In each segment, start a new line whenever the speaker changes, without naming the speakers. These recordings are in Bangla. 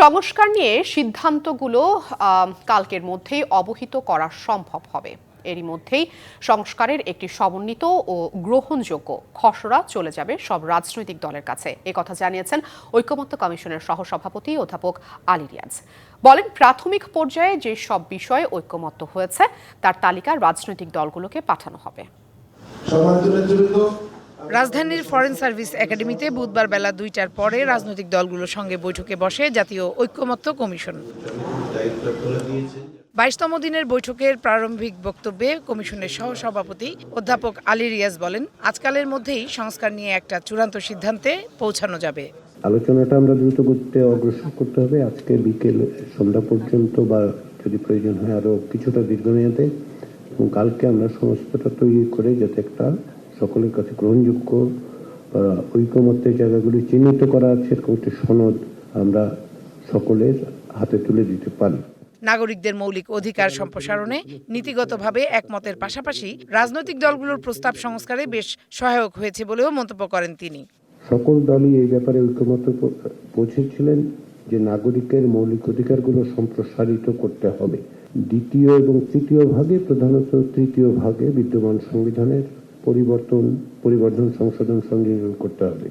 সংস্কার নিয়ে সিদ্ধান্তগুলো কালকের মধ্যেই অবহিত করা সম্ভব হবে। এরই মধ্যেই সংস্কারের একটি সমন্বিত ও গ্রহণযোগ্য খসড়া চলে যাবে সব রাজনৈতিক দলের কাছে। কথা জানিয়েছেন ঐকমত্য কমিশনের সহসভাপতি অধ্যাপক আলী রিয়াজ। বলেন, প্রাথমিক পর্যায়ে যে সব বিষয়ে ঐকমত্য হয়েছে, তার তালিকা রাজনৈতিক দলগুলোকে পাঠানো হবে।
রাজধানীর ফরেন সার্ভিস একাডেমিতে বুধবার বেলা দুইটার পরে রাজনৈতিক দলগুলোর সঙ্গে বৈঠকে বসে জাতীয় ঐক্যমত্য কমিশন। বাইশতম দিনের বৈঠকের প্রারম্ভিক বক্তব্যে কমিশনের সহসভাপতি অধ্যাপক আলী রিয়াজ বলেন, আজকালের মধ্যেই সংস্কার নিয়ে একটা চূড়ান্ত সিদ্ধান্তে পৌঁছানো যাবে।
আলোচনাটা আমরা দ্রুত করতে অগ্রসর করতে হবে। আজকে বিকেল সন্ধ্যা পর্যন্ত বা যদি প্রয়োজন হয় আরও কিছুটা দীর্ঘমেয়াদে এবং কালকে আমরা সমস্তটা তৈরি করে যাতে একটা সকলের কাছে গ্রহণযোগ্য ঐকমত্যের জায়গাগুলি চিহ্নিত করা আছে এরকম একটি সনদ আমরা সকলের হাতে তুলে দিতে পারি।
নাগরিকদের মৌলিক অধিকার সম্প্রসারণে নীতিগতভাবে একমতের পাশাপাশি রাজনৈতিক দলগুলোর প্রস্তাব সংস্কারে বেশ সহায়ক হয়েছে বলেও মন্তব্য করেন তিনি।
সকল দলই এই ব্যাপারে ঐকমত্য প- পৌঁছেছিলেন যে নাগরিকের মৌলিক অধিকারগুলো সম্প্রসারিত করতে হবে। দ্বিতীয় এবং তৃতীয় ভাগে প্রধানত তৃতীয় ভাগে বিদ্যমান সংবিধানের পরিবর্তন পরিবর্ধন সংশোধন সংযোজন করতে হবে।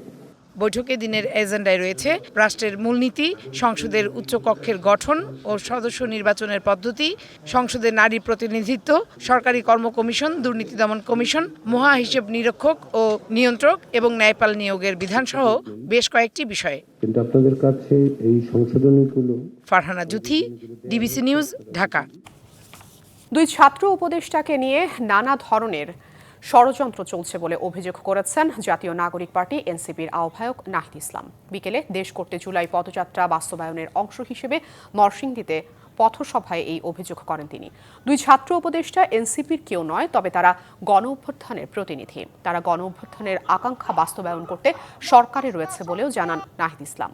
বৈঠকে দিনের এজেন্ডায় রয়েছে রাষ্ট্রের মূলনীতি সংসদের উচ্চকক্ষের গঠন ও সদস্য নির্বাচনের পদ্ধতি সংসদের নারী প্রতিনিধিত্ব সরকারি কর্ম কমিশন দুর্নীতি দমন কমিশন মহা হিসেব নিরীক্ষক ও নিয়ন্ত্রক এবং ন্যায়পাল নিয়োগের বিধানসহ বেশ কয়েকটি বিষয়ে।
কিন্তু আপনাদের কাছে এই সংশোধনীগুলো
ফারহানা জুথি ডিবিসি নিউজ ঢাকা।
দুই ছাত্র উপদেষ্টাকে নিয়ে নানা ধরনের ষড়যন্ত্র চলছে বলে অভিযোগ করেছেন জাতীয় নাগরিক পার্টি এনসিপির আহ্বায়ক নাহিদ ইসলাম। বিকেলে দেশ করতে জুলাই পদযাত্রা বাস্তবায়নের অংশ হিসেবে নরসিংদীতে পথসভায় এই অভিযোগ করেন তিনি। দুই ছাত্র উপদেষ্টা এনসিপির কেউ নয়, তবে তারা গণ অভ্যুত্থানের প্রতিনিধি। তারা গণ অভ্যুত্থানের আকাঙ্ক্ষা বাস্তবায়ন করতে সরকারে রয়েছে বলেও জানান নাহিদ ইসলাম।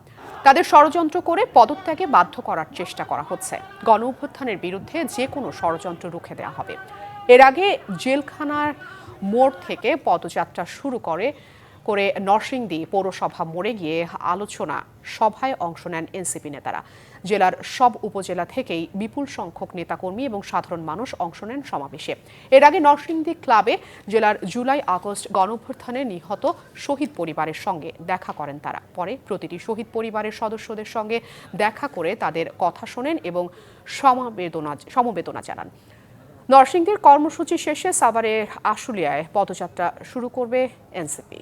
তাদের ষড়যন্ত্র করে পদত্যাগে বাধ্য করার চেষ্টা করা হচ্ছে। গণ অভ্যুত্থানের বিরুদ্ধে যে কোনো ষড়যন্ত্র রুখে দেওয়া হবে। এর আগে জেলখানার মোড় থেকে পদযাত্রা শুরু করে করে নরসিংদী পৌরসভা মোড়ে গিয়ে আলোচনা সভায় অংশ নেন এনসিপি নেতারা। জেলার সব উপজেলা থেকেই বিপুল সংখ্যক নেতাকর্মী এবং সাধারণ মানুষ অংশ নেন সমাবেশে। এর আগে নরসিংদী ক্লাবে জেলার জুলাই আগস্ট গণঅভ্যুত্থানে নিহত শহীদ পরিবারের সঙ্গে দেখা করেন তারা। পরে প্রতিটি শহীদ পরিবারের সদস্যদের সঙ্গে দেখা করে তাদের কথা শোনেন এবং সমবেদনা সমবেদনা জানান। নরসিংদীর কর্মসূচি শেষে সাভারের আশুলিয়ায় পদযাত্রা শুরু করবে এনসিপি।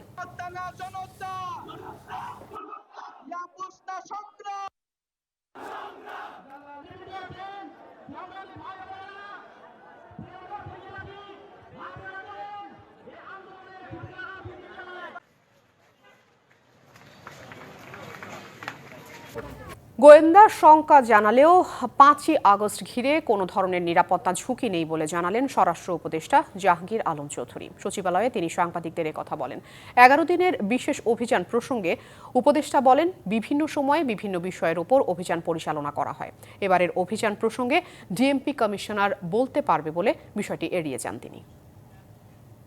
গোয়েন্দা শঙ্কা জানালেও পাঁচই আগস্ট ঘিরে কোনো ধরনের নিরাপত্তা ঝুঁকি নেই বলে জানালেন স্বরাষ্ট্র উপদেষ্টা জাহাঙ্গীর আলম চৌধুরী। সচিবালয়ে তিনি সাংবাদিকদের কথা বলেন। এগারো দিনের বিশেষ অভিযান প্রসঙ্গে উপদেষ্টা বলেন, বিভিন্ন সময়ে বিভিন্ন বিষয়ের ওপর অভিযান পরিচালনা করা হয়। এবারের অভিযান প্রসঙ্গে ডিএমপি কমিশনার বলতে পারবে বলে বিষয়টি এড়িয়ে যান তিনি।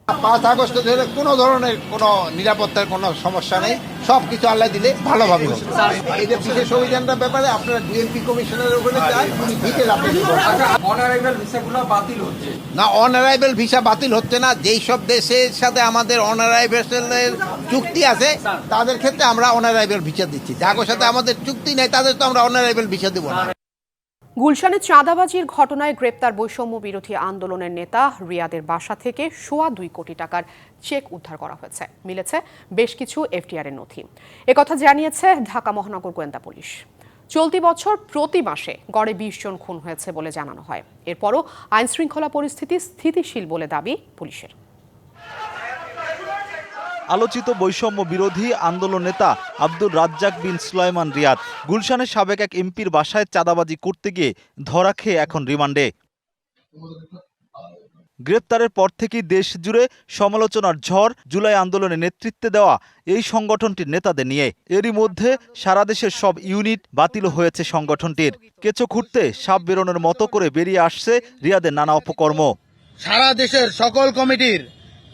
পাঁচ আগস্ট ধরে কোনো ধরনের কোনো নিরাপত্তার কোনো সমস্যা নেই। সব কিছু আল্লাহ দিলে ভালোভাবে হবে। এই যে বিশেষ অভিযানটার ব্যাপারে আপনারা ডিএমপি কমিশনের ওখানে ডিটেল
হচ্ছে।
না অনারাইভেল ভিসা বাতিল হচ্ছে না। যেই সব দেশের সাথে আমাদের অনারাইভেলের চুক্তি আছে তাদের ক্ষেত্রে আমরা অনারাইভেল ভিসা দিচ্ছি। যাগোর সাথে আমাদের চুক্তি নেই তাদের তো আমরা অনারাইভেল ভিসা দেবো না।
গুলশানে চাঁদাবাজির ঘটনায় গ্রেপ্তার বৈষম্য বিরোধী আন্দোলনের নেতা রিয়াদের বাসা থেকে সোয়া দুই কোটি টাকার চেক উদ্ধার করা হয়েছে। মিলেছে বেশ কিছু এফটিআর এর নথি। একথা জানিয়েছে ঢাকা মহানগর গোয়েন্দা পুলিশ। চলতি বছর প্রতি মাসে গড়ে বিশ জন খুন হয়েছে বলে জানানো হয়। এরপরও আইন শৃঙ্খলা পরিস্থিতি স্থিতিশীল বলে দাবি পুলিশের।
আলোচিত বৈষম্য বিরোধী আন্দোলন নেতা আব্দুর রাজ্জাক বিন সুলাইমান রিয়াদ। গুলশানের সাবেক এক এমপির বাসায় চাঁদাবাজি করতে গিয়ে ধরা খেয়ে এখন রিমান্ডে। গ্রেপ্তারের পর থেকেই দেশ জুড়ে সমালোচনার ঝড় জুলাই আন্দোলনে নেতৃত্বে দেওয়া এই সংগঠনটির নেতাদের নিয়ে। এরই মধ্যে সারা দেশের সব ইউনিট বাতিল হয়েছে সংগঠনটির। কেঁচো খুঁড়তে সাপ বেরোনোর মতো করে বেরিয়ে আসছে রিয়াদের নানা অপকর্ম
সারা দেশের সকল কমিটির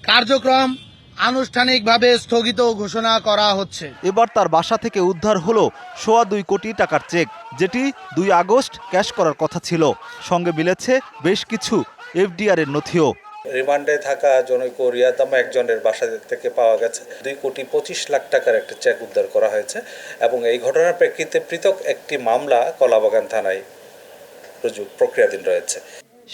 কার্যক্রম
আনুষ্ঠানিকভাবে স্থগিত ঘোষণা করা হচ্ছে।
এবার তার বাসা থেকে উদ্ধার হলো সোয়া দুই কোটি টাকার চেক যেটি দুই আগস্ট ক্যাশ করার কথা ছিল। সঙ্গে মিলেছে বেশ কিছু এফডিআর এর নথিও।
রিমান্ডে থাকা জনৈক রিয়াদামা একজনের বাসা থেকে পাওয়া গেছে। দুই কোটি পঁচিশ লাখ টাকার একটা চেক উদ্ধার করা হয়েছে এবং এই ঘটনার প্রেক্ষিতে পৃথক একটি মামলা কলাবাগান থানায় প্রক্রিয়াধীন রয়েছে।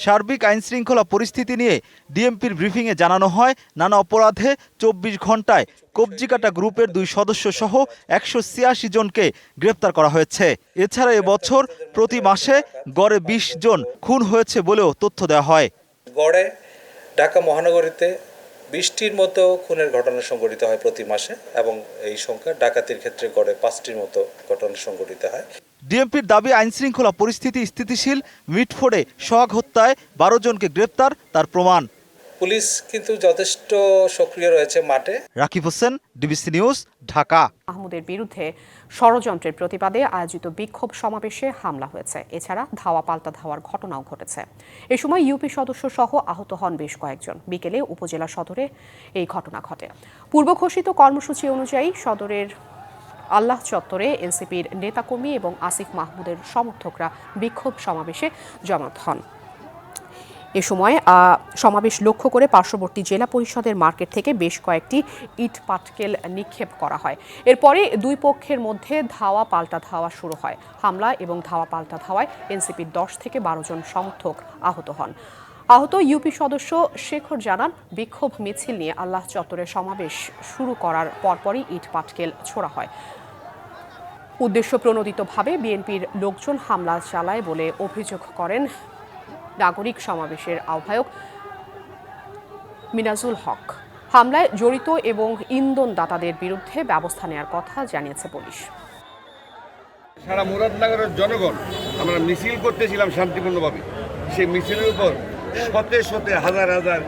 সার্বিক আইন শৃঙ্খলা পরিস্থিতি নিয়ে ডিএমপির ব্রিফিংয়ে জানানো হয়, নানা অপরাধে চব্বিশ ঘন্টায় কবজিকাটা গ্রুপের দুই সদস্য সহ একশো ছিয়াশি জনকে গ্রেপ্তার করা হয়েছে। এছাড়া এবছর প্রতি মাসে গড়ে বিশ জন খুন হয়েছে বলেও তথ্য দেওয়া হয়।
গড়ে ঢাকা মহানগরীতে বিশটির মতো খুনের ঘটনা সংঘটিত হয় প্রতি মাসে এবং এই সংখ্যা ডাকাতির ক্ষেত্রে গড়ে পাঁচটির মতো ঘটনা সংঘটিত হয়।
ডিএমপির দাবি আইন শৃঙ্খলা পরিস্থিতি স্থিতিশীল মিটফোর্ডে সোহাগ হত্যায় বারো জনকে গ্রেপ্তার তার প্রমাণ।
পুলিশ কিন্তু যথেষ্ট সক্রিয় রয়েছে মাঠে।
Rakib Hossain DBC news Dhaka.
মাহমুদের বিরুদ্ধে ষড়যন্ত্রের প্রতিবাদে আয়োজিত বিক্ষোভ সমাবেশে হামলা হয়েছে। এছাড়া ধাওয়া পাল্টা ধাওয়ার ঘটনাও ঘটেছে। এ সময় ইউপি সদস্য সহ আহত হন বেশ কয়েকজন। বিকেলে উপজেলা সদরে এই ঘটনা ঘটে। পূর্ব ঘোষিত কর্মসূচি অনুযায়ী সদরের আল্লাহ চত্বরে এনসিপির নেতাকর্মী এবং আসিফ মাহমুদের সমর্থকরা বিক্ষোভ সমাবেশে জমাত হন। এ সময় সমাবেশ লক্ষ্য করে পার্শ্ববর্তী জেলা পরিষদের মার্কেট থেকে বেশ কয়েকটি ইট পাটকেল নিক্ষেপ করা হয়। এরপরে দুই পক্ষের মধ্যে ধাওয়া পাল্টা ধাওয়া শুরু হয়। হামলা এবং ধাওয়া পাল্টা ধাওয়ায় এনসিপির দশ থেকে বারো জন সমর্থক আহত হন। আহত ইউপি সদস্য শেখর জানান, বিক্ষোভ মিছিল নিয়ে আল্লাহ চত্বরে সমাবেশ শুরু করার পরপরই ইট পাটকেল ছোড়া হয়। উদ্দেশ্য প্রণোদিতভাবে বিএনপির লোকজন হামলা চালায় বলে অভিযোগ করেন নাগরিক সমাবেশের আহ্বায়ক মিনাজুল হক। হামলায় জড়িত এবং ইন্ধনদাতাদের বিরুদ্ধে ব্যবস্থা নেওয়ার কথা জানিয়েছে পুলিশ।
সারা মুরাদনগরের জনগণ, আমরা মিছিল করতেছিলাম শান্তিপূর্ণভাবে। সেই মিছিলের উপর শতে শতে হাজার হাজার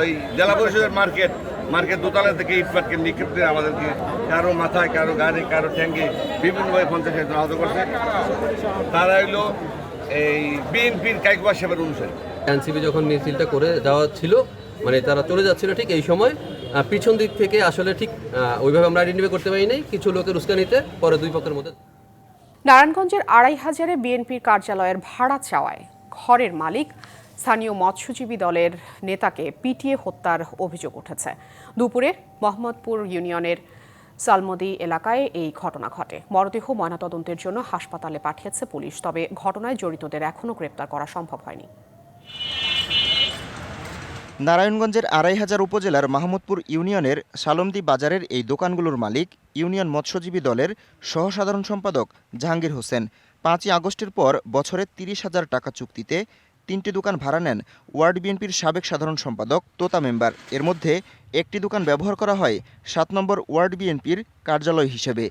ওই জেলা পরিষদের মার্কেট মার্কেট দোতলা থেকে ইট পাটকে নিক্ষেপ করে আমাদেরকে কারও মাথায় কারও গাড়ি কারও ট্যাঙ্কে বিভিন্নভাবে পঞ্চাশ জন আহত করছে। তারা হইল এই বিএনপির কাইকবা সেবার অনুসারী।
এনসিপি যখন মিছিলটা করে যাওয়া ছিল মানে তারা চলে যাচ্ছিল ঠিক এই সময় পিছন দিক থেকে আসলে ঠিক ওইভাবে আমরা আইডেন্টিফাই করতে পারি নাই কিছু লোকের উস্কানিতে পরে দুই পক্ষের মধ্যে
নারায়ণগঞ্জের আড়াই হাজারে বিএনপির কার্যালয়ের ভাড়া চাওয়ায় ঘরের মালিক স্থানীয় মৎস্যজীবী দলের নেতাকে পিটিয়ে হত্যার অভিযোগ উঠেছে। দুপুরে মোহাম্মদপুর ইউনিয়নের সালমদি এলাকায় এই ঘটনা ঘটে। মরদেহ ময়নাতদন্তের জন্য হাসপাতালে পাঠিয়েছে পুলিশ, তবে ঘটনায় জড়িতদের এখনও গ্রেপ্তার করা সম্ভব হয়নি।
নারায়ণগঞ্জের আড়াই হাজার উপজেলার মাহমুদপুর ইউনিয়নের সালমদি বাজারের এই দোকানগুলোর মালিক ইউনিয়ন মৎস্যজীবী দলের সহসাধারণ সম্পাদক জাহাঙ্গীর হোসেন। পাঁচই আগস্টের পর বছরে তিরিশ হাজার টাকা চুক্তিতে তিনটি দোকান ভাড়া নেন ওয়ার্ড বিএনপির সাবেক সাধারণ সম্পাদক তোতা মেম্বার। এর মধ্যে একটি দোকান ব্যবহার করা হয় সাত নম্বর ওয়ার্ড বিএনপির কার্যালয় হিসেবে।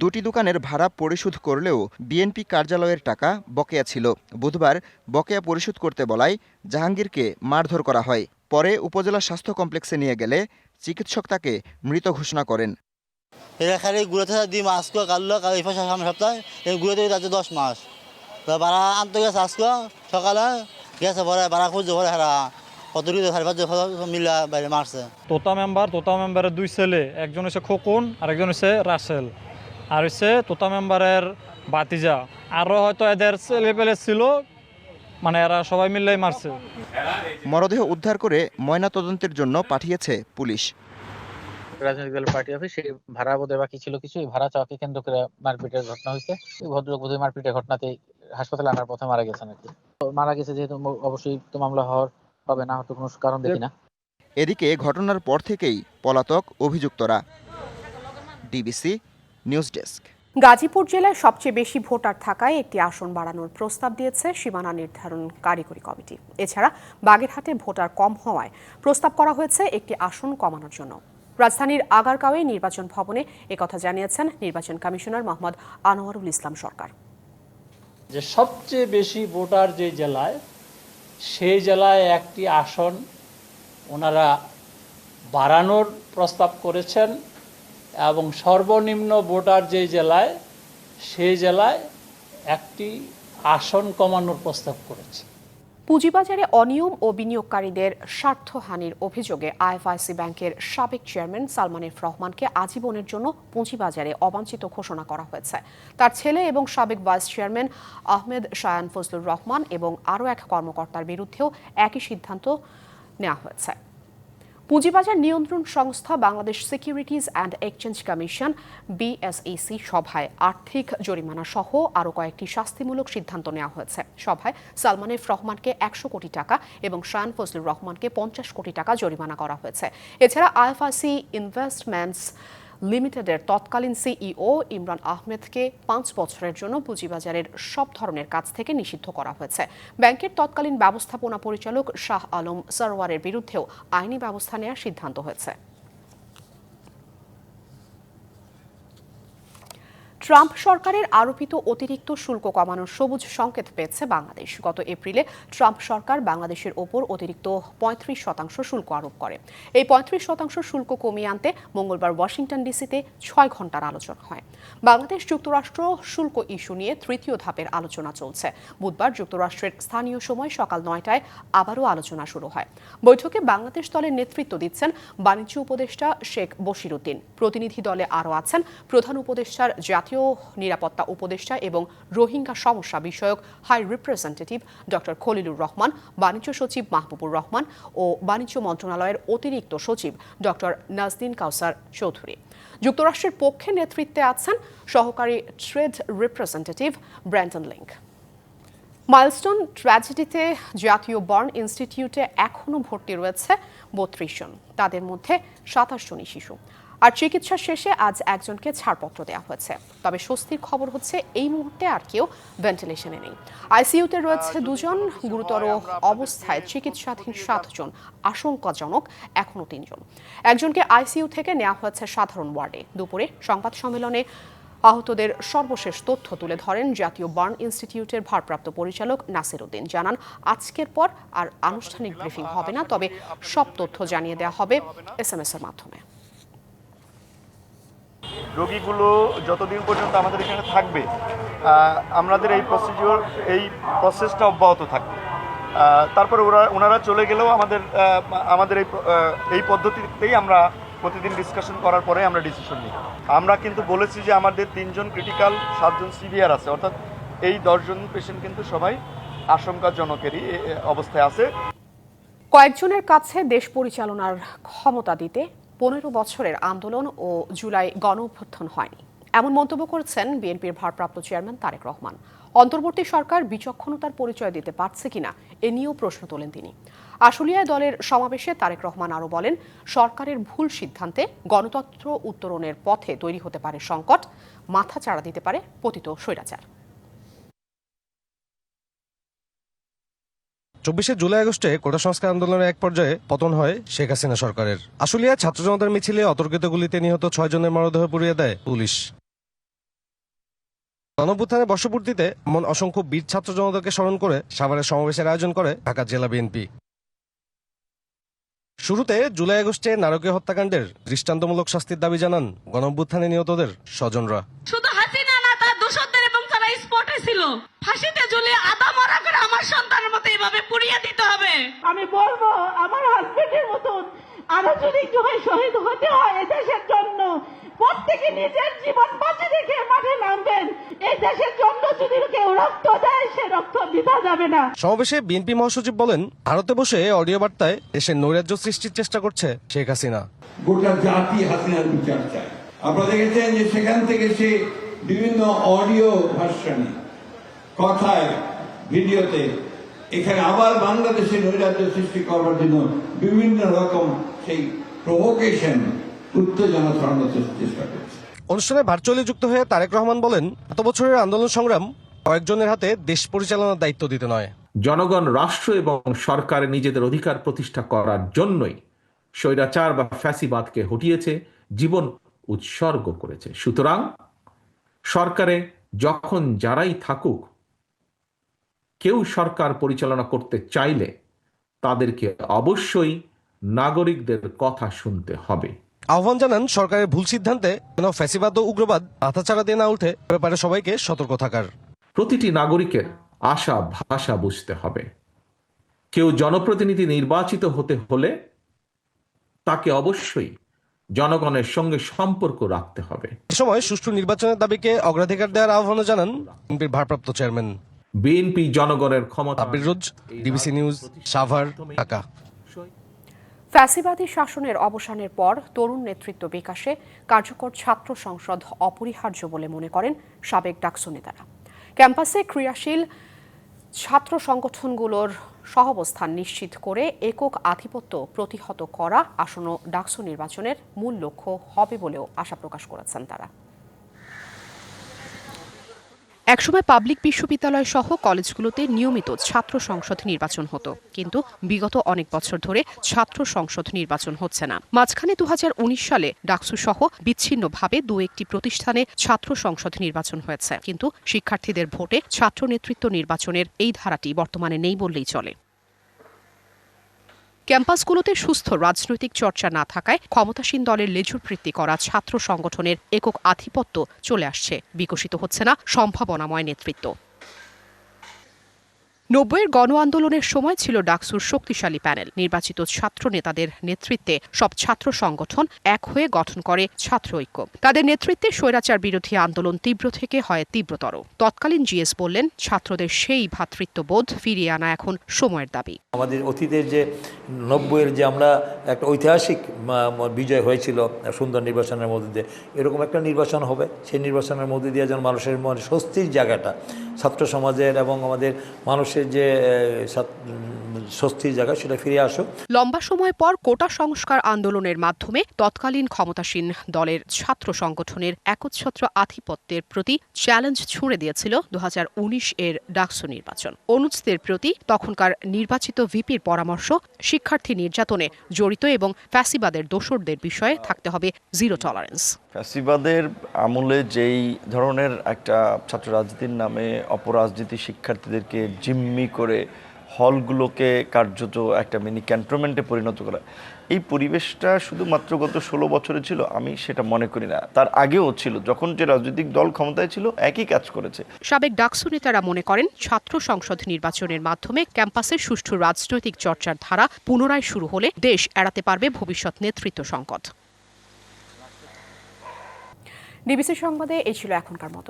দুটি দোকানের ভাড়া পরিশোধ করলেও বিএনপি কার্যালয়ের টাকা বকেয়া ছিল। বুধবার বকেয়া পরিশোধ করতে বলায় জাহাঙ্গীরকে মারধর করা হয়। পরে উপজেলা স্বাস্থ্য কমপ্লেক্সে নিয়ে গেলে চিকিৎসক তাকে মৃত ঘোষণা করেন।
এরা খালি ঘুরেতে দিই মাস কাল সপ্তাহে দশ মাস। তো বাড়া আনতে গেছে আজকে সকালে। গেছে পরে বাড়া খুঁজছে পরে হেরা কত সাড়ে পাঁচ মিলা বাইরে মারছে।
তোতা মেম্বার তোতা মেম্বারের দুই ছেলে একজন হচ্ছে খোকন আর একজন হচ্ছে রাসেল। আর হচ্ছে তোতা মেম্বারের বাতিজা আরও হয়তো এদের ছেলে পেলে ছিল মানে এরা সবাই মিললেই মারছে।
মরদেহ উদ্ধার করে ময়নাতদন্তের জন্য পাঠিয়েছে পুলিশ।
রাজনৈতিক দলের পার্টি অফিস সেই ভাড়া বোধহয় বাকি ছিল কিছু। এই ভাড়া চাওয়াকে কেন্দ্র করে মারপিটের ঘটনা হয়েছে। এই ভদ্রলোক বোধহয় মারপিটের ঘটনাতেই হাসপাতালে আনার পথে মারা গেছেন আর কি। তো মারা গেছে যেহেতু অবশ্যই তো মামলা হওয়ার হবে না হয়তো কোনো কারণ দেখি না।
এদিকে ঘটনার পর থেকেই পলাতক অভিযুক্তরা। ডিবিসি নিউজ ডেস্ক
গাজীপুর জেলায় সবচেয়ে বেশি ভোটার থাকায় একটি আসন বাড়ানোর প্রস্তাব দিয়েছে সীমানা নির্ধারণ কারিগরি কমিটি। এছাড়া বাগেরহাটে ভোটার কম হওয়ায় প্রস্তাব করা হয়েছে একটি আসন কমানোর জন্য। রাজধানীর আগারগাঁওয়ে নির্বাচন ভবনে একথা জানিয়েছেন নির্বাচন কমিশনার মোহাম্মদ আনোয়ারুল ইসলাম সরকার।
যে সবচেয়ে বেশি ভোটার যে জেলায়, সেই জেলায় একটি আসন ওনারা বাড়ানোর প্রস্তাব করেছেন এবং সর্বনিম্ন ভোটার যে জেলায়, সেই জেলায় একটি আসন কমানোর প্রস্তাব করেছে।
পুঁজিবাজারে অনিয়ম ও বিনিয়োগকারীদের স্বার্থহানির অভিযোগে আইএফআইসি ব্যাংকের সাবেক চেয়ারম্যান সালমান এফ রহমানকে আজীবনের জন্য পুঁজিবাজারে অবাঞ্ছিত ঘোষণা করা হয়েছে। তার ছেলে এবং সাবেক ভাইস চেয়ারম্যান আহমেদ শায়ান ফজলুর রহমান এবং আরও এক কর্মকর্তার বিরুদ্ধেও একই সিদ্ধান্ত নেওয়া হয়েছে। পুঁজিবাজার নিয়ন্ত্রণ সংস্থা Bangladesh securities and exchange commission BSEC সভায় আর্থিক জরিমানা সহ আরও কয়েকটি শাস্তিমূলক সিদ্ধান্ত নেওয়া হয়েছে। সভায় সালমান এফ রহমানকে একশো কোটি টাকা এবং শায়ান ফজলুর রহমানকে পঞ্চাশ কোটি টাকা জরিমানা করা হয়েছে। এছাড়া আইএফআইসি ইনভেস্টমেন্টস লিমিটেডের তৎকালীন সিইও ইমরান আহমেদকে পাঁচ বছরের জন্য পুঁজিবাজারের সব ধরনের কাজ থেকে নিষিদ্ধ করা হয়েছে। ব্যাংকের তৎকালীন ব্যবস্থাপনা পরিচালক শাহ আলম সরওয়ারের বিরুদ্ধেও আইনি ব্যবস্থা নেওয়ার সিদ্ধান্ত হয়েছে। ট্রাম্প সরকারের আরোপিত অতিরিক্ত শুল্ক কমানোর সবুজ সংকেত পেয়েছে বাংলাদেশ। গত এপ্রিলে ট্রাম্প সরকার বাংলাদেশের ওপর অতিরিক্ত পঁয়ত্রিশ শতাংশ শুল্ক আরোপ করে। এই পঁয়ত্রিশ শতাংশ শুল্ক কমিয়ে আনতে মঙ্গলবার ওয়াশিংটন ডিসিতে ছয় ঘণ্টার আলোচনা হয়। বাংলাদেশ যুক্তরাষ্ট্র শুল্ক ইস্যু নিয়ে তৃতীয় ধাপের আলোচনা চলছে। বুধবার যুক্তরাষ্ট্রের স্থানীয় সময় সকাল নয়টায় আবারও আলোচনা শুরু হয়। বৈঠকে বাংলাদেশ দলের নেতৃত্ব দিচ্ছেন বাণিজ্য উপদেষ্টা শেখ বশিরুদ্দিন প্রতিনিধি দলে আরও আছেন প্রধান উপদেষ্টার জাতীয় নিরাপত্তা উপদেষ্টা এবং রোহিঙ্গা সমস্যা বিষয়ক high representative doctor Khalilur Rahman, বাণিজ্য সচিব মাহবুবুর রহমান ও বাণিজ্য মন্ত্রণালয়ের অতিরিক্ত সচিব ডক্টর নাজদিন কাউসার চৌধুরী। যুক্তরাষ্ট্রের পক্ষে নেতৃত্বে আছেন সহকারী trade representative Brendan Lynch Milestone ট্র্যাজেডিতে জাতীয় বার্ন ইনস্টিটিউটে এখনও ভর্তি রয়েছে বত্রিশ জন। তাদের মধ্যে সাতাশ জনই শিশু। আর চিকিৎসা শেষে আজ একজনকে ছাড়পত্র দেওয়া হয়েছে। তবে স্বস্তির খবর হচ্ছে, এই মুহূর্তে আর কেউ ভেন্টিলেশনে নেই। আইসিইউতে রয়েছে দুজন গুরুতর অবস্থায় চিকিৎসাধীন সাতজন। আশঙ্কাজনক এখনও তিনজন। একজনকে আইসিইউ থেকে নেওয়া হয়েছে সাধারণ ওয়ার্ডে। দুপুরে সংবাদ সম্মেলনে আহতদের সর্বশেষ তথ্য তুলে ধরেন জাতীয় বার্ন ইনস্টিটিউটের ভারপ্রাপ্ত পরিচালক নাসির উদ্দিন। জানান, আজকের পর আর আনুষ্ঠানিক ব্রিফিং হবে না, তবে সব তথ্য জানিয়ে দেওয়া হবে এসএমএস এর মাধ্যমে।
রোগীগুলো যতদিন পর্যন্ত আমাদের এখানে থাকবে আমাদের এই প্রসিডিওর এই প্রসেসটা অব্যাহত থাকবে। তারপরে ওরা, ওনারা চলে গেলেও আমাদের আমাদের এই এই পদ্ধতিতেই আমরা প্রতিদিন ডিসকাশন করার পরে আমরা ডিসিশন নিই। আমরা কিন্তু বলেছি যে আমাদের তিনজন ক্রিটিক্যাল সাতজন সিভিয়ার আছে, অর্থাৎ এই দশজন পেশেন্ট কিন্তু সবাই আশঙ্কাজনকেরই অবস্থায় আছে।
কয়েকজনের কাছে দেশ পরিচালনার ক্ষমতা দিতে পনেরো বছরের আন্দোলন ও জুলাই গণ অভ্যুত্থান হয়নি। এমন মন্তব্য করেছেন বিএনপির ভারপ্রাপ্ত চেয়ারম্যান তারেক রহমান। অন্তর্বর্তী সরকার বিচক্ষণতার পরিচয় দিতে পারছে কিনা, এ নিয়েও প্রশ্ন তোলেন তিনি। আশুলিয়ায় দলের সমাবেশে তারেক রহমান আরও বলেন, সরকারের ভুল সিদ্ধান্তে গণতন্ত্র উত্তরণের পথে তৈরি হতে পারে সংকট মাথা চাড়া দিতে পারে পতিত স্বৈরাচার।
চব্বিশে জুলাই আগস্টে কোটা সংস্কার আন্দোলনের এক পর্যায়ে পতন হয় শেখ হাসিনা সরকারের। আশুলিয়া ছাত্র জনতার মিছিলে অতর্কিত গুলিতে নিহত ছয় জনের মরদেহ পুড়িয়ে দেয় পুলিশ। গণভ্যুত্থানের বর্ষপূর্তিতে এমন অসংখ্য বীর ছাত্র জনতাকে স্মরণ করে সাভারের সমাবেশের আয়োজন করে ঢাকা জেলা বিএনপি। শুরুতে জুলাই আগস্টে নারকীয় হত্যাকাণ্ডের দৃষ্টান্তমূলক শাস্তির দাবি জানান গণভ্যুত্থানে নিহতদের স্বজনরা
শুধু হাসিনা না তার দোষদের এবং যারা স্পটে ছিল ফাঁসিতে ঝুলিয়ে আদা মরা করে আমার সন্তানের মতো এভাবে পুড়িয়ে দিতে হবে। আমি বলব আমার হাজবেন্ডের মতন আরও যদি জয় শহীদ হতে হয় এই দেশের জন্য প্রত্যেকে নিজের জীবন বাঁচে রেখে মাঠে নামবেন। এই দেশের জন্য যদি কেউ রক্ত দেয় সে রক্ত দিতে যাবে না।
সমাবেশে বিএনপি মহাসচিব বলেন ভারতে বসে অডিও বার্তায় দেশের নৈরাজ্য সৃষ্টির চেষ্টা করছে শেখ হাসিনা।
গোটা জাতি হাসিনার বিচার চায়। আপনারা দেখেছেন যে সেখান থেকে সে বিভিন্ন অডিও ভার্সনে কথায় ভিডিওতে এখানে আবার বাংলাদেশে নৈরাজ্য সৃষ্টি করার জন্য বিভিন্ন রকম সেই প্রভোকেশন উত্তেজনা ছড়ানোর চেষ্টা করছে।
অনুষ্ঠানে ভার্চুয়ালি যুক্ত হয়ে তারেক রহমান বলেন এত বছরের আন্দোলন সংগ্রাম কয়েকজনের হাতে দেশ পরিচালনার দায়িত্ব দিতে নয়।
জনগণ রাষ্ট্র এবং সরকারে নিজেদের অধিকার প্রতিষ্ঠা করার জন্যই স্বৈরাচার বা ফ্যাসিবাদকে হটিয়েছে জীবন উৎসর্গ করেছে। সুতরাং সরকারে যখন যারাই থাকুক কেউ সরকার পরিচালনা করতে চাইলে তাদেরকে অবশ্যই নাগরিকদের কথা শুনতে হবে।
আহ্বান জানান সরকারের ভুল সিদ্ধান্তে যেন ফ্যাসিবাদ ও উগ্রবাদ মাথাচাড়া দিয়ে না উঠে ব্যাপারে সবাইকে সতর্ক থাকার।
প্রতিটি নাগরিকের আশা ভাষা বুঝতে হবে। কেউ জনপ্রতিনিধি নির্বাচিত হতে হলে তাকে অবশ্যই জনগণের সঙ্গে সম্পর্ক রাখতে হবে।
এ সময় সুষ্ঠু নির্বাচনের দাবিকে অগ্রাধিকার দেওয়ার আহ্বানও জানান বিএনপির ভারপ্রাপ্ত চেয়ারম্যান।
বিএনপি জনগণের ক্ষমতা
ডিবিসি নিউজ সাভার ঢাকা।
ফ্যাসিবাদী শাসনের অবসানের পর তরুণ নেতৃত্ব বিকাশে কার্যকর ছাত্র সংসদ অপরিহার্য বলে মনে করেন সাবেক ডাকসু নেতারা। ক্যাম্পাসে ক্রিয়াশীল ছাত্র সংগঠনগুলোর সহাবস্থান নিশ্চিত করে একক আধিপত্য প্রতিহত করা আসন্ন ডাকসু নির্বাচনের মূল লক্ষ্য হবে বলেও আশা প্রকাশ করেছেন তারা। একসময় পাবলিক বিশ্ববিদ্যালয় সহ কলেজগুলোতে নিয়মিত ছাত্র সংসদ নির্বাচন হতো। কিন্তু বিগত অনেক বছর ধরে ছাত্র সংসদ নির্বাচন হচ্ছে না। মাঝখানে দু হাজার উনিশ সালে ডাকসু সহ বিচ্ছিন্নভাবে দু একটি প্রতিষ্ঠানে ছাত্র সংসদ নির্বাচন হয়েছে। কিন্তু শিক্ষার্থীদের ভোটে ছাত্র নেতৃত্ব নির্বাচনের এই ধারাটি বর্তমানে নেই বললেই চলে। ক্যাম্পাসগুলোতে সুস্থ রাজনৈতিক চর্চা না থাকায় ক্ষমতাসীন দলের লেজুরবৃত্তি করা ছাত্র সংগঠনের একক আধিপত্য চলে আসছে। বিকশিত হচ্ছে না সম্ভাবনাময় নেতৃত্ব। নব্বইয়ের গণ আন্দোলনের সময় ছিল ডাকসুর শক্তিশালী প্যানেল। নির্বাচিত ছাত্র নেতাদের নেতৃত্বে সব ছাত্র সংগঠন এক হয়ে গঠন করে ছাত্র ঐক্য। তাদের নেতৃত্বে স্বৈরাচার বিরোধী আন্দোলন তীব্র থেকে হয় তীব্রতর। তৎকালীন জিএস বললেন, ছাত্রদের সেই ভ্রাতৃত্ববোধ ফিরিয়ে আনা এখন সময়ের দাবি।
আমাদের অতীতের যে নব্বইয়ের যে আমরা একটা ঐতিহাসিক বিজয় হয়েছিল সুন্দর নির্বাচনের মধ্যে দিয়ে, এরকম একটা নির্বাচন হবে। সেই নির্বাচনের মধ্যে দিয়ে যেন মানুষের মনে স্বস্তির জায়গাটা ছাত্র সমাজের এবং আমাদের মানুষের যে স্বস্তির জায়গা সেটা ফিরে আসুক।
লম্বা সময় পর কোটা সংস্কার আন্দোলনের মাধ্যমে তৎকালীন ক্ষমতাসীন দলের ছাত্র সংগঠনের একচ্ছত্র আধিপত্যের প্রতি চ্যালেঞ্জ ছুঁড়ে দিয়েছিল দু হাজার উনিশ এর ডাকসু নির্বাচন। অনুজদের প্রতি তখনকার নির্বাচিত ভিপির পরামর্শ শিক্ষার্থী নির্যাতনে জড়িত এবং ফ্যাসিবাদের দোসরদের বিষয়ে থাকতে হবে জিরো টলারেন্স
ফ্যাসিবাদের আমলে যেই ধরনের একটা ছাত্র রাজনীতির নামে অপরাজনীতি শিক্ষার্থীদেরকে জিম্মি করে হলগুলোকে কার্যত একটা মিনি ক্যান্টনমেন্টে পরিণত করা, এই পরিবেশটা শুধুমাত্র গত ষোলো বছরে ছিল? আমি সেটা মনে করি না। তার আগেও ছিল, যখন যে রাজনৈতিক দল ক্ষমতায় ছিল, একই কাজ করেছে।
সাবেক ডাকসু নেতারা মনে করেন, ছাত্র সংসদ নির্বাচনের মাধ্যমে ক্যাম্পাসে সুষ্ঠু রাজনৈতিক চর্চার ধারা পুনরায় শুরু হলে দেশ এড়াতে পারবে ভবিষ্যৎ নেতৃত্ব সংকট। ডিবিসি সংবাদে এই ছিল এখনকার মতো।